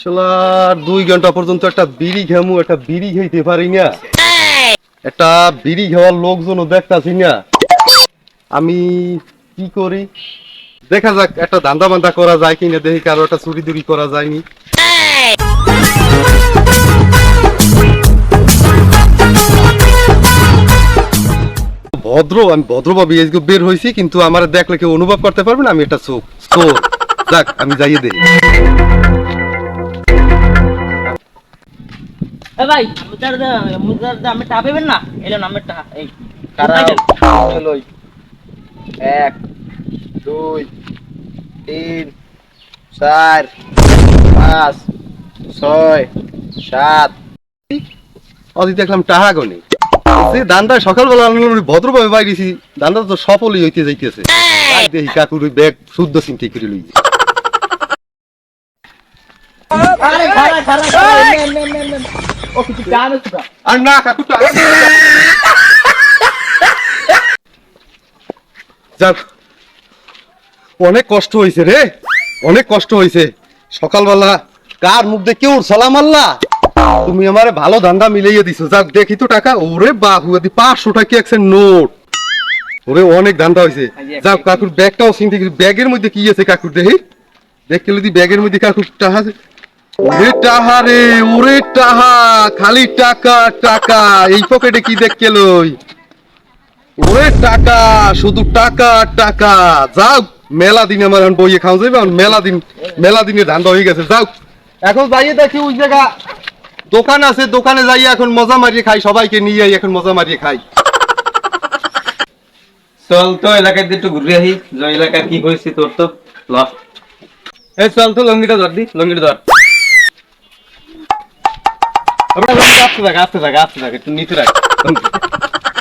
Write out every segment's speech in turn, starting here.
শালার দুই ঘণ্টা পর্যন্ত একটা বিড়ি ঘেমু, একটা বিড়ি খাইতে পারি না। একটা বিড়ি খাওয়ার লোকজনও দেখতাছি না। আমি কি করি? দেখা যাক, একটা ধান্দা বান্দা করা যায় কিনা, দেখি কারও একটা চুরি দুরি করা যায়নি। ভদ্র আমি ভদ্রভাবে আজকে বের হয়েছি কিন্তু আমার দেখলে কেউ অনুভব করতে পারবে না, আমি একটা চোখ। চোর। যাক, আমি যাইয়ে দেই এ ভাই মুদার দা মুদার দা আমি টাপেবেন না? এলো নামের টাকা এই চলোই এক দুই তিন চার পাঁচ ছয় সাত। অদি দেখলাম টাহা গনে। দান্দা সকালবেলা আমি ভদ্রভাবে বাইরেছি দান্দা তো সফলই হইতে যাইতেছে। দেখি কাকুর ব্যাগ শুদ্ধ চিন্তা করে আরে খারা খারা আর না কাকু টাকা যাক। অনেক কষ্ট হয়েছে রে। অনেক কষ্ট হয়েছে সকালবেলা কার মুখ দেখে ওর সালাম আল্লাহ? তুমি আমারে ভালো ধান্দা মিলাইয়া দিছো। যাক, দেখি তো টাকা। ওরে বাহু দি পাঁচশো টাকা একটা নোট? ওরে অনেক ধান্দা হয়েছে যাক, কাকুর ব্যাগটাও করি। ব্যাগের মধ্যে কি আছে কাকুর দেখি? দেখতে ব্যাগের মধ্যে কাকুর টাকা টাহা খালি টাকা টাকা এই পকেটে কি দেখকে লই? ওরে টাকা শুধু টাকা টাকা। যাও মেলা দিন আমার এখন বইয়ে খাওয়া যাবে মেলা দিন মেলা দিনে হয়ে গেছে যাও। এখন যাইয়ে দেখি ওই জায়গা দোকান আছে দোকানে যাই এখন মজা মারিয়ে খাই সবাইকে নিয়ে আই এখন মজা মারিয়ে খাই। চল তো এলাকায় একটু ঘুরে আসি যে এলাকার কি হয়েছে তোর তো ল। এই চল তো লঙ্গিটা ধর দি লঙ্গিটা ধর।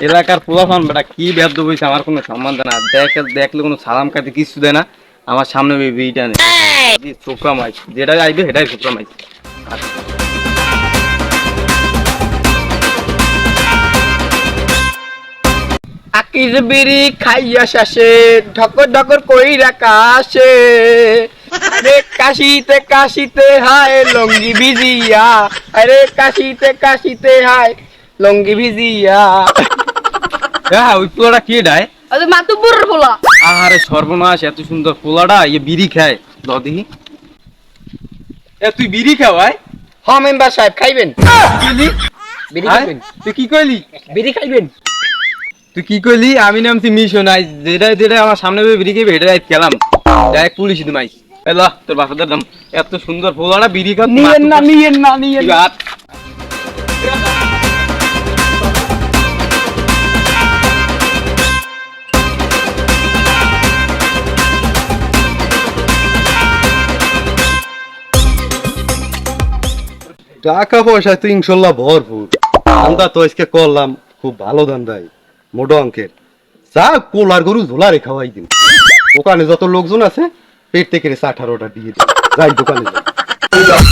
এলাকার পোলাফান বেটা, কি ব্যর্থ হয়েছে আমার কোনো সম্মান দেয় না। দেখ, দেখলে কোনো সালাম কাটে কিছু দেয় না। আমার সামনে বিটা নেই ছোকরা মাইস যেটা আইবে সেটাই ছোকরা মাইস আকিজ বিড়ি খাইয়া শেষে ঢকর ঢকর কই রাকাশে আরে কাশিতে কাশিতে হায় লঙ্গি ভিজিয়া। আরে কাশিতে কাশিতে হায় লঙ্গি ভিজিয়া। হ্যাঁ ওই পোলাটা কি ডায়? আরে মাতুব্বর বলা আরে সর্বনাশ এত সুন্দর পোলাটা ইয়ে বিড়ি খায়। দেখি। এ তুই বিড়ি খাওয়াই হ মেম্বার সাহেব খাইবেন। বিড়ি খাইবেন। তুই কি কইলি? বিড়ি খাইবেন। তুই কি কইলি? আমি নামছি মিশন আই যেটা যেটা আমার সামনে বিড়ি খেয়ে এটা গেলাম ডাইরেক্ট পুলিশ দিম আইস এলা তোর বাসাদের দাম এত সুন্দর পোলাটা বিড়ি খা নিয়েন না নিয়েন না নিয়েন না। টাকা পয়সা তো ইনশাল্লাহ ভরপুর। ধান্দা তো আজকে করলাম খুব ভালো ধান্দাই। মোটো অঙ্কের চা কোলার গরু ঝোলা রে খাওয়াই দিন। দোকানে যত লোকজন আছে পেট থেকে চা আঠারোটা দিয়ে দিন যাই দোকানে যাই।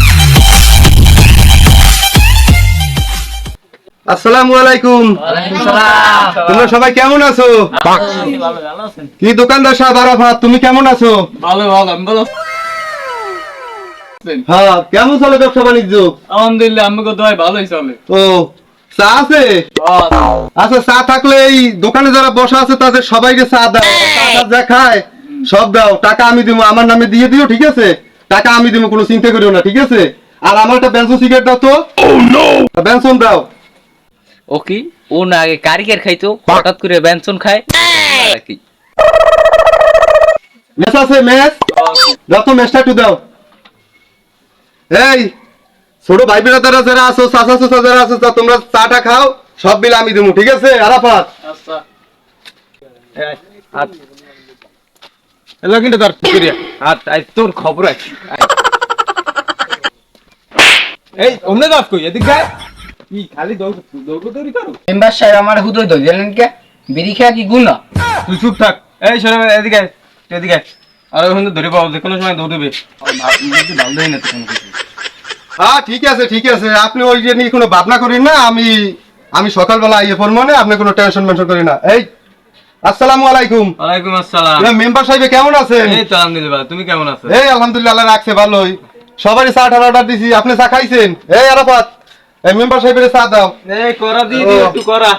আসসালামু আলাইকুম। তোমরা সবাই কেমন আছো? ভালো ভালো আছেন কি দোকানদার সাহেব আরাফাত তুমি কেমন আছো? ভালো ভালো আমি বলো হ্যাঁ কেমন চলে ব্যবসা বাণিজ্য? আলহামদুলিল্লাহ আমাকে ভালোই চলে। ও চা আছে? আচ্ছা চা থাকলে এই দোকানে যারা বসা আছে তাদের সবাইকে চা দেয়। চা টা যা খায় সব দাও টাকা আমি দিব আমার নামে দিয়ে দিও ঠিক আছে? টাকা আমি দিব কোনো চিন্তা করিও না ঠিক আছে? আর আমার একটা বেনসন সিগারেট দাও তো। বেনসন দাও। ও কি? ও না আগে কারিগর খাইতো হঠাৎ করে ব্যঞ্জন খায়। আর কি? মেস আছে মেস? দাও তো মেসটা একটু দাও। এই ছোট ভাই বেড়াদারা যারা আছো চাচা চাচা যারা আছো তা তোমরা চাটা খাও সব বিল আমি দেবো ঠিক আছে? আরাফাত। এলা কিন্তু করিয়া আর আই তোর খবর আছে। এই অমনে দাস কই? এদিক গায় কি খালি দৌড় দৌড় দৌড়ি করো। মেম্বার সাহেব আমার হুদয় দই দিলেন কে? বিড়ি কি গুণ? তুই চুপ থাক। এই সরে এদিকে তুই এদিকে। আর ওখানে ধরে পাবো যে কোনো সময় দৌড়বে ভালো দেয় না তো কোনো কিছু হ্যাঁ ঠিক আছে ঠিক আছে। আপনি ওই যে নিয়ে কোনো ভাবনা করেন না আমি আমি সকালবেলা আইয়ে পড়ব না আপনি কোনো টেনশন মেনশন করেন না। এই আসসালামু আলাইকুম। ওয়ালাইকুম আসসালাম। মেম্বার সাহেব কেমন আছেন? এই তো আলহামদুলিল্লাহ তুমি কেমন আছো? এই আলহামদুলিল্লাহ রাখছে ভালোই। সবারই চা ঠার অর্ডার দিছি। আপনি চা খাইছেন? এই আরাফাত এই মেম্বার সাহেবের চা দাও। এই করা দিয়ে দিও একটু করা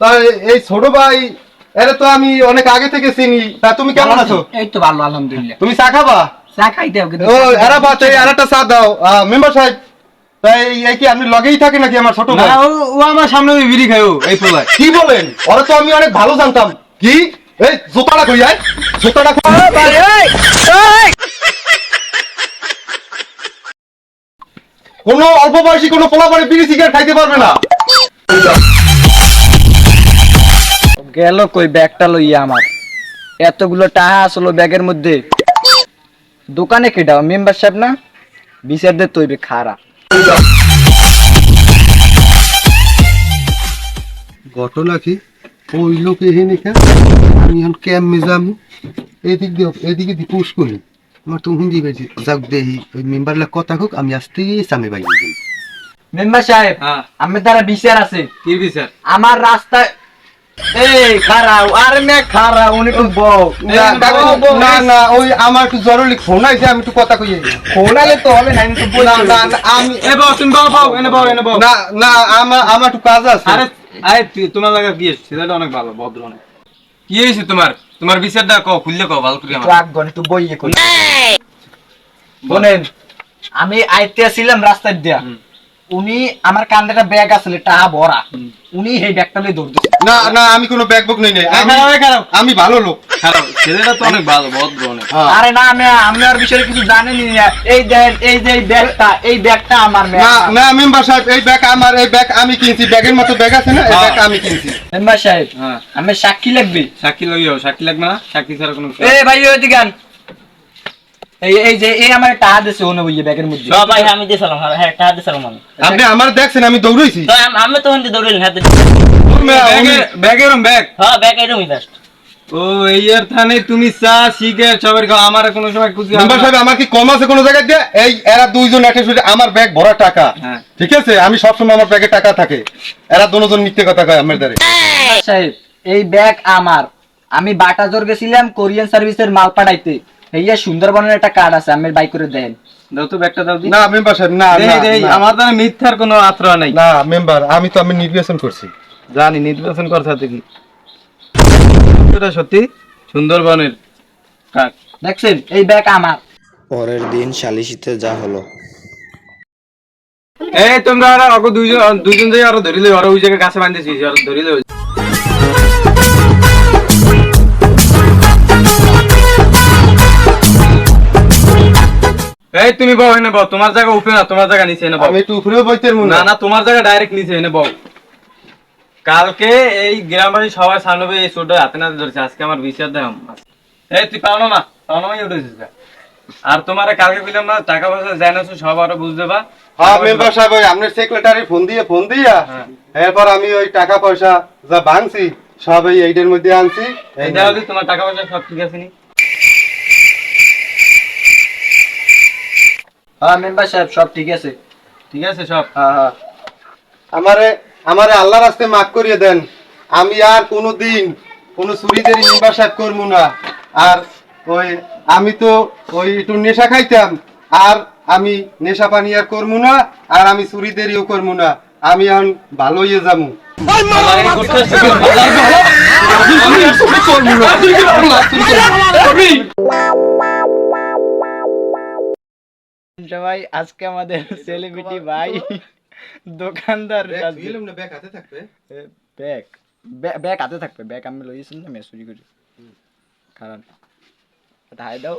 তা এই ছোট ভাই এরে তো আমি অনেক আগে থেকে চিনি। তা তুমি কেমন আছো? এই তো ভালো আলহামদুলিল্লাহ। তুমি চা খাবা? চা হবে কিন্তু ও আরাফাত এই আরেকটা চা দাও। মেম্বার সাহেব তাই এই কি আপনি লগেই থাকে নাকি আমার ছোট ভাই? ও আমার সামনে বিড়ি খায় এই পোলায়। কি বলেন? ওরা তো আমি অনেক ভালো জানতাম। কি? এই জুতাটা কই আয়? জুতাটা কই? কোনো অল্প বয়সী কোনো পোলা পরে বিড়ি সিগারেট খাইতে পারবে না। গেল কই ব্যাগটা লইয়া আমার। এতগুলো টাকা আসলো ব্যাগের মধ্যে। দোকানে কেটাও মেম্বার সাহেব না? বিচার দে তৈবে খারা ঘটনা কি? ওই লোক কেন? আমি এখন ক্যাম্প মেজাম এদিক দিয়ে এদিকে দিয়ে পুশ করি। আমার তো হিন্দি বেশি যাক দেহি ওই মেম্বারলা কথা হোক আমি আসতে সামনে বাইরে যাই। মেম্বার সাহেব হ্যাঁ। আমি তারা বিচার আছে। কি বিচার? আমার রাস্তায় এই খারাও আরে মে খারা উনি তো বউ। না, না না ওই আমার একটু জরুরি ফোন আছে আমি একটু কথা কই ফোনালে তো হবে না আমি তো না না না, আমি এ বাও তুমি বাও বাও এনে বাও এনে বাও না না আমার আমার একটু কাজ আছে। আরে আরে তোমার লাগা কি ছেলেটা অনেক ভালো ভদ্র অনেক। কি হয়েছে তোমার? তোমার বিচারটা কও খুললে কও ভালো করে আমার। গন বইয়ে কই। শোনেন আমি আইতে ছিলাম রাস্তায় দিয়া। উনি আমার কান্দে একটা ব্যাগ আসলে টাহা ভরা উনি এই ব্যাগটা লই দৌড় দিছে না না আমি কোনো ব্যাগ বুক নেই আমি খারাপ, খারাপ। আমি ভালো লোক। খারাপ ছেলেটা তো অনেক ভালো ভদ্র অনেক। হ্যাঁ। আরে না আমি আমি আর বিষয়ে কিছু জানেনি না এই দেন এই যে এই ব্যাগটা এই ব্যাগটা আমার না না মেম্বার সাহেব এই ব্যাগ আমার এই ব্যাগ আমি কিনছি। ব্যাগের মতো ব্যাগ আছে না এই হ্যাঁ। ব্যাগ আমি কিনছি। মেম্বার সাহেব হ্যাঁ। আমি সাক্ষী লাগবে। সাক্ষী লাগিও সাক্ষী লাগবে না? সাক্ষী ছাড়া কোনো এ ভাই ওইদিকে আন। এই এই যে এই আমার টাহা দিছে ওনে বইয়ে ব্যাগের মধ্যে। ভাই আমি দিয়েছিলাম হ্যাঁ টাকা দিয়েছিলাম আমি। আপনি আমার দেখছেন আমি দৌড়াইছি। তো আমি তো হিন্দি দৌড়িলেন হাতে ব্যাগের ব্যাগের ব্যাগ হ্যাঁ ব্যাগ এরমই জাস্ট ও এই এর থানে তুমি চা সিগারেট সবার খাও আমার কোনো সময় খুঁজি মেম্বার সাহেব আমার কি কম আছে কোনো জায়গায়? দিয়ে এই এরা দুইজন একটা শুধু আমার ব্যাগ ভরা টাকা। হ্যাঁ। ঠিক আছে? আমি সবসময় আমার ব্যাগে টাকা থাকে। এরা দুজন মিথ্যে কথা কয় আমার দ্বারে। সাহেব এই ব্যাগ আমার। আমি বাটাজোর গেছিলাম কোরিয়ান সার্ভিসের মাল পাঠাইতে। এই যে সুন্দরবনের একটা কার্ড আছে আমি বাই করে দেন। দাও তো ব্যাগটা দাও না মেম্বার সাহেব না। আমার দ্বারা মিথ্যার কোনো আশ্রয় নাই। না মেম্বার আমি তো আমি নির্বাচন করছি। জানি নির্বাচন করতে হাতে কি সত্যি সুন্দরবনের কাক দেখছেন এই ব্যাগ আমার। পরের দিন সালিশিতে যা হলো। এই তোমরা আর দুইজন দুইজন যাই আরও ধরিলে আরও ওই জায়গায় গাছে বাঁধতেছি আরও ধরিলে এই তুমি বাও এনে বাও তোমার জায়গা উপরে না তোমার জায়গা নিচে এনে বাও আমি একটু উপরেও বইতে মনে না। না তোমার জায়গা ডাইরেক্ট নিচে এনে বাও কালকে এই গ্রামবাসী সবাই সামনে এই ছোট হাতে নাতে ধরেছে আজকে আমার বিচার দেয় এই তুই পাওনা না পাওনা মাই উঠেছিস। আর তোমার কালকে কইলাম না টাকা পয়সা জানাছো সব আরও বুঝতে বা হ্যাঁ মেম্বার সাহেব ওই আপনার সেক্রেটারি ফোন দিয়ে ফোন দিয়া হ্যাঁ। এরপর আমি ওই টাকা পয়সা যা ভাঙছি সব এই এইটার মধ্যে আনছি। এই দেখো তোমার টাকা পয়সা সব ঠিক আছে নি? হ্যাঁ মেম্বার সাহেব সব ঠিক আছে। ঠিক আছে সব। হ্যাঁ, হ্যাঁ। আমারে আমারে আল্লাহর রাস্তে মাফ করিয়ে দেন। আমি আর কোনো দিন কোনো চুরিদেরই মেম্বার সাহেব করব না। আর ওই আমি তো ওই একটু নেশা খাইতাম। আর আমি নেশা পানি আর করব না আর আমি চুরিদেরইও করব না। আমি এখন ভালো ইয়ে যাব সবাই আজকে আমাদের সেলিব্রিটি ভাই দোকানদার ব্যাগ হাতে থাকবে? ব্যাগ ব্যাগ হাতে থাকবে ব্যাগ আমি লইয়েছিলাম না মেসুরি করি। কারণ এটা হাই দাও।